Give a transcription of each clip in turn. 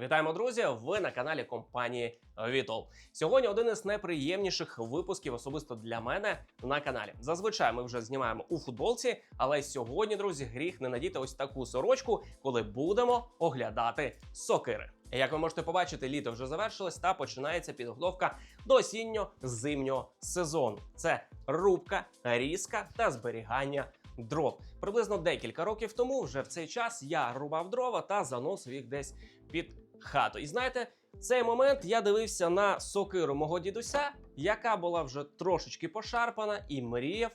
Вітаємо, друзі! Ви на каналі компанії Vitol. Сьогодні один із найприємніших випусків особисто для мене на каналі. Зазвичай ми вже знімаємо у футболці, але сьогодні, друзі, гріх не надіти ось таку сорочку, коли будемо оглядати сокири. Як ви можете побачити, літо вже завершилось та починається підготовка до осінньо-зимнього сезону. Це рубка, різка та зберігання дров. Приблизно декілька років тому, вже в цей час, я рубав дрова та заносив їх десь під хату. І знаєте, цей момент я дивився на сокиру мого дідуся, яка була вже трошечки пошарпана, і мріяв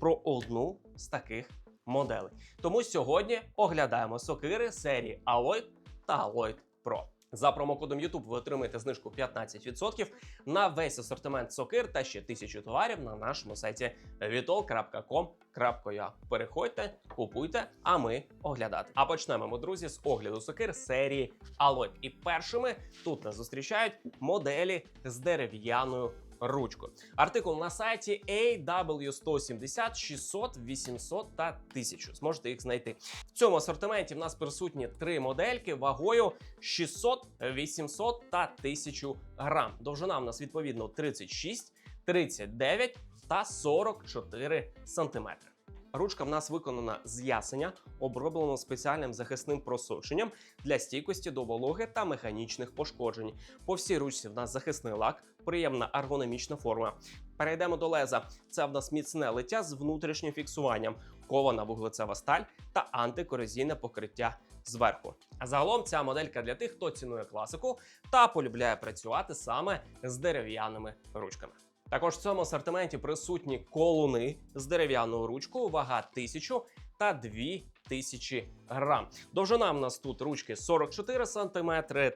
про одну з таких моделей. Тому сьогодні оглядаємо сокири серії Alloy та Alloy Pro. За промокодом YouTube ви отримаєте знижку 15% на весь асортимент сокир та ще тисячу товарів на нашому сайті vitol.com.ua. Переходьте, купуйте, а ми оглядати. А почнемо ми, друзі, з огляду сокир серії Алой. І першими тут нас зустрічають моделі з дерев'яною ручкою. Артикул на сайті AW170 600, 800 та 1000. Зможете їх знайти. В цьому асортименті в нас присутні три модельки вагою 600, 800 та 1000 грам. Довжина в нас відповідно 36, 39 та 44 сантиметри. Ручка в нас виконана з ясеня, оброблена спеціальним захисним просоченням для стійкості до вологи та механічних пошкоджень. По всій ручці в нас захисний лак, приємна ергономічна форма. Перейдемо до леза. Це в нас міцне лиття з внутрішнім фіксуванням, кована вуглецева сталь та антикорозійне покриття зверху. А загалом ця моделька для тих, хто цінує класику та полюбляє працювати саме з дерев'яними ручками. Також в цьому асортименті присутні колуни з дерев'яною ручкою, вага 1000 та 2000 грам. Довжина в нас тут ручки 44 см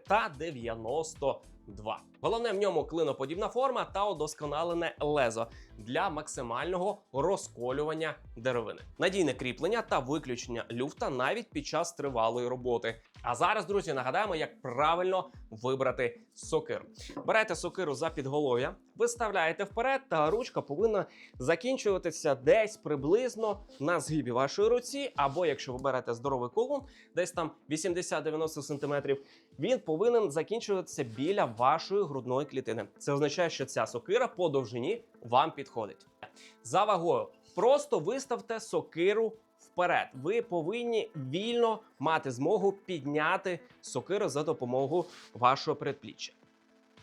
та 92. Головне в ньому клиноподібна форма та удосконалене лезо для максимального розколювання деревини. Надійне кріплення та виключення люфта навіть під час тривалої роботи. А зараз, друзі, нагадаємо, як правильно вибрати сокиру. Берете сокиру за підголов'я, виставляєте вперед, та ручка повинна закінчуватися десь приблизно на згибі вашої руці, або якщо ви берете здоровий колун, десь там 80-90 см, він повинен закінчуватися біля вашої грудної клітини. Це означає, що ця сокира по довжині вам підходить. За вагою просто виставте сокиру вперед. Ви повинні вільно мати змогу підняти сокиру за допомогою вашого предпліччя.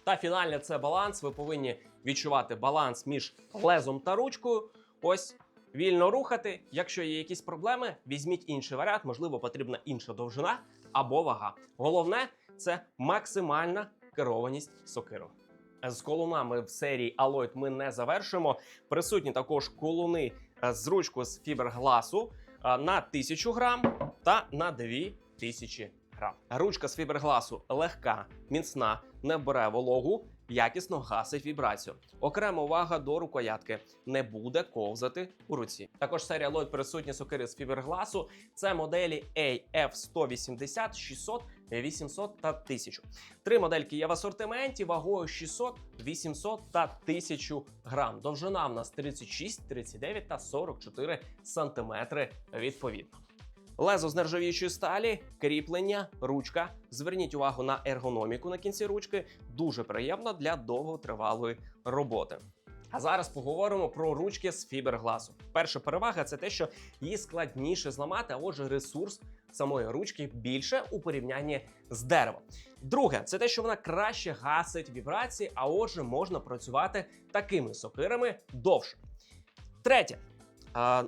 Та фінальне це баланс. Ви повинні відчувати баланс між лезом та ручкою. Ось вільно рухати. Якщо є якісь проблеми, візьміть інший варіант, можливо, потрібна інша довжина або вага. Головне це максимальна керованість сокиру. З колунами в серії Alloy ми не завершуємо. Присутні також колуни е, з ручкою з фібергласу на 1000 грам та на 2000 грам. Ручка з фібергласу легка, міцна, не бере вологу, якісно гасить вібрацію. Окрема увага до рукоятки не буде ковзати у руці. Також серія Lloyd присутні сокири з фібергласу. Це моделі AF180, 600, 800 та 1000. Три модельки є в асортименті вагою 600, 800 та 1000 грам. Довжина в нас 36, 39 та 44 сантиметри відповідно. Лезо з нержавіючої сталі, кріплення, ручка. Зверніть увагу на ергономіку на кінці ручки. Дуже приємно для довготривалої роботи. А зараз поговоримо про ручки з фібергласу. Перша перевага це те, що її складніше зламати, а отже, ресурс самої ручки більше у порівнянні з деревом. Друге, це те, що вона краще гасить вібрації, а отже, можна працювати такими сокирами довше. Третє,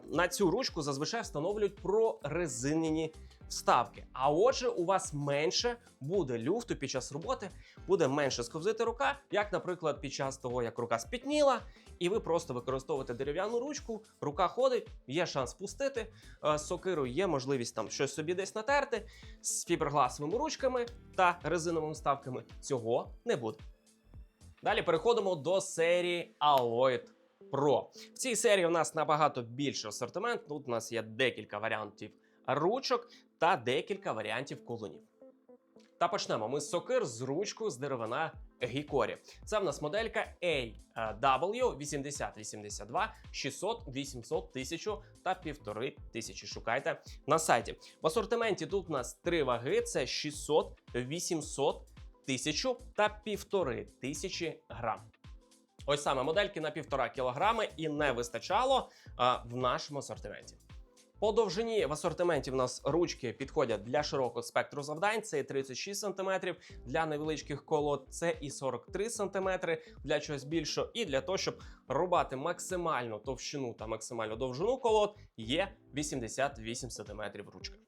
на цю ручку зазвичай встановлюють прорезинені вставки. А отже, у вас менше буде люфту під час роботи, буде менше сковзити рука, як, наприклад, під час того, як рука спітніла, і ви просто використовуєте дерев'яну ручку, рука ходить, є шанс пустити. Е, З сокирою є можливість там щось собі десь натерти. З фібергласовими ручками та резиновими вставками цього не буде. Далі переходимо до серії Alloy Pro. В цій серії у нас набагато більший асортимент. Тут у нас є декілька варіантів ручок та декілька варіантів колонів. Та почнемо ми з сокир з ручкою з деревина Гікорі. Це в нас моделька AW 8082 600, 800, 1000 та 1500. Шукайте на сайті. В асортименті тут у нас три ваги: це 600, 800, 1000 та 1500 грам. Ось саме модельки на 1,5 кілограми і не вистачало а, в нашому асортименті. По довжині в асортименті в нас ручки підходять для широкого спектру завдань. Це і 36 см, для невеличких колод це і 43 см, для чогось більшого, і для того, щоб рубати максимальну товщину та максимальну довжину колод, є 88 см ручка.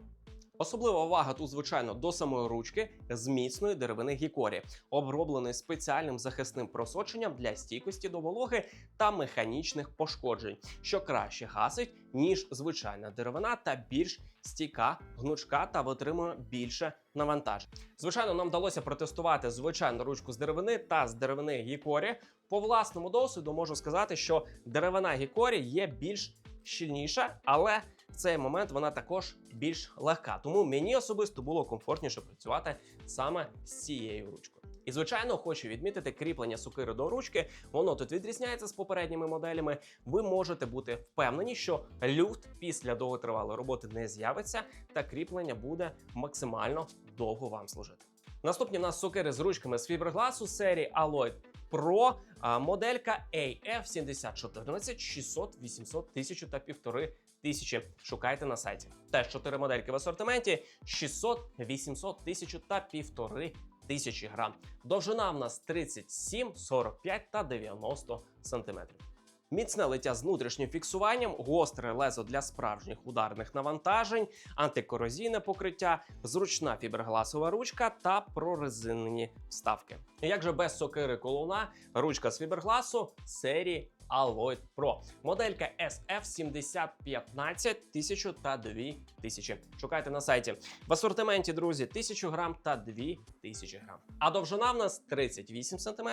Особлива увага тут, звичайно, до самої ручки з міцної деревини гікорі, обробленої спеціальним захисним просоченням для стійкості до вологи та механічних пошкоджень, що краще гасить, ніж звичайна деревина, та більш стійка, гнучка та витримує більше навантажень. Звичайно, нам вдалося протестувати звичайну ручку з деревини та з деревини гікорі. По власному досвіду можу сказати, що деревина гікорі є більш щільніша, але цей момент вона також більш легка. Тому мені особисто було комфортніше працювати саме з цією ручкою. І, звичайно, хочу відмітити кріплення сокири до ручки. Воно тут відрізняється з попередніми моделями. Ви можете бути впевнені, що люфт після довготривалої роботи не з'явиться, та кріплення буде максимально довго вам служити. Наступні в нас сокири з ручками з фіброгласу серії Alloy Pro, моделька AF7014 600, 800, 1000 та 1500 Шукайте на сайті. Теж чотири модельки в асортименті: 600, 800, 1000 та 1500 грам. Довжина в нас 37, 45 та 90 сантиметрів. Міцне лиття з внутрішнім фіксуванням, гостре лезо для справжніх ударних навантажень, антикорозійне покриття, зручна фібергласова ручка та прорезинені вставки. Як же без сокири колуна, ручка з фібергласу серії Alloy Pro. Моделька SF7015 1000 та 2000. Шукайте на сайті. В асортименті, друзі, 1000 грам та 2000 грам. А довжина в нас 38 см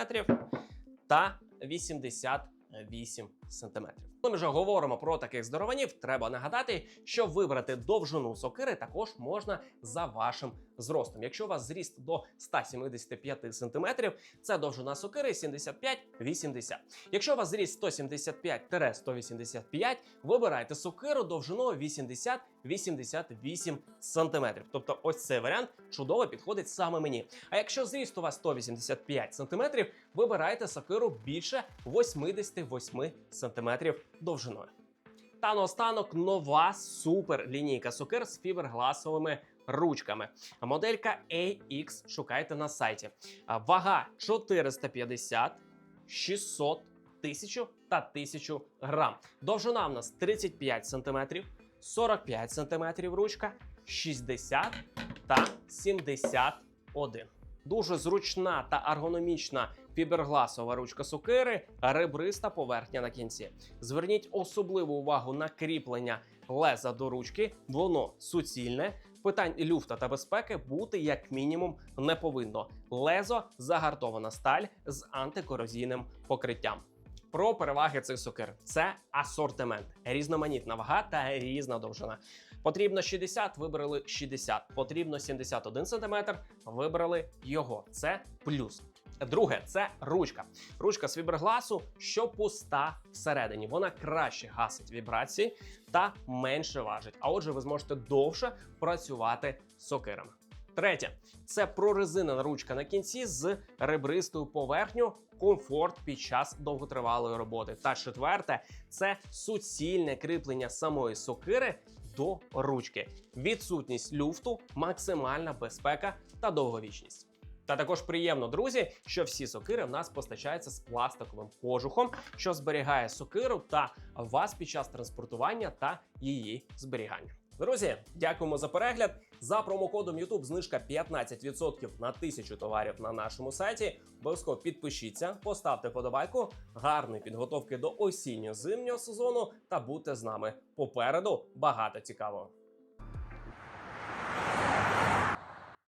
та 88 Коли ми вже говоримо про таких здорованів, треба нагадати, що вибрати довжину сокири також можна за вашим зростом. Якщо у вас зріст до 175 сантиметрів, це довжина сокири 75-80. Якщо у вас зріст 175-185, вибирайте сокиру довжиною 80-88 сантиметрів. Тобто, ось цей варіант чудово підходить саме мені. А якщо зріст у вас 185 сантиметрів, вибирайте сокиру більше 88 сантиметрів довжиною. Та наостанок нова супер лінійка сокир з фібергласовими ручками. Моделька AX шукайте на сайті. Вага 450, 600, 1000 та 1000 грам. Довжина в нас 35 см, 45 см ручка, 60 та 71. Дуже зручна та ергономічна фібергласова ручка сокири, ребриста поверхня на кінці. Зверніть особливу увагу на кріплення леза до ручки, воно суцільне. Питань люфта та безпеки бути як мінімум не повинно. Лезо загартована сталь з антикорозійним покриттям. Про переваги цих сокир це асортимент, різноманітна вага та різна довжина. Потрібно 60, вибрали 60. Потрібно 71 см, вибрали його. Це плюс. Друге, це ручка. Ручка з фібергласу, що пуста всередині. Вона краще гасить вібрації та менше важить. А отже, ви зможете довше працювати сокирами. Третє це прорезинена ручка на кінці з ребристою поверхню, комфорт під час довготривалої роботи. Та четверте це суцільне кріплення самої сокири до ручки, відсутність люфту, максимальна безпека та довговічність. Та також приємно, друзі, що всі сокири в нас постачаються з пластиковим кожухом, що зберігає сокиру та вас під час транспортування та її зберігання. Друзі, дякуємо за перегляд. За промокодом YouTube знижка 15% на тисячу товарів на нашому сайті. Обов'язково підпишіться, поставте подобайку, гарної підготовки до осінньо-зимнього сезону та будьте з нами. Попереду багато цікавого.